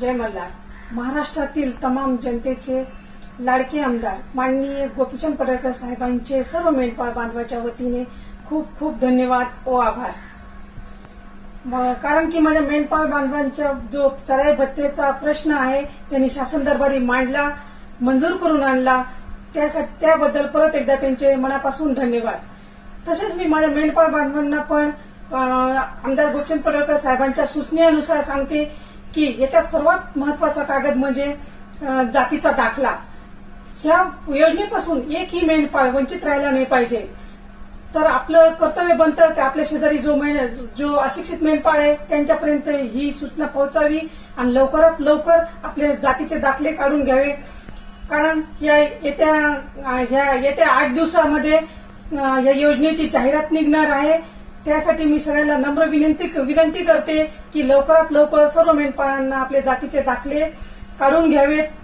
जय मल्हार महाराष्ट्रातील तमाम जनतेचे लाडके आमदार माननीय गोपीचंद पडळकर साहेबांचे सर्व मेंढपाळ बांधवाच्या वतीने खूप खूप धन्यवाद व आभार. कारण की माझ्या मेंढपाळ बांधवांच्या जो चराई भत्तेचा प्रश्न आहे त्यांनी शासन दरबारी मांडला मंजूर करून आणला त्यासाठी त्याबद्दल परत एकदा त्यांचे मनापासून धन्यवाद. तसेच मी माझ्या मेंढपाळ बांधवांना पण आमदार गोपचंद पडळकर साहेबांच्या सूचनेनुसार सांगते की याच्यात सर्वात महत्त्वाचा कागद म्हणजे जातीचा दाखला. ह्या योजनेपासून एकही मेंढपाळ वंचित राहायला नाही पाहिजे. तर आपलं कर्तव्य बनतं की आपल्या शेजारी जो मेन जो अशिक्षित मेंढपाळ आहे त्यांच्यापर्यंत ही सूचना पोहोचावी आणि लवकरात लवकर आपले जातीचे दाखले काढून घ्यावे. कारण या येत्या ह्या येत्या आठ दिवसामध्ये या योजनेची जाहिरात निघणार आहे. त्यासाठी मी सगळ्यांना नम्र विनंती विनंती करते की लवकरात लवकर सर्व मेंढपाळांना आपले जातीचे दाखले काढून घ्यावेत.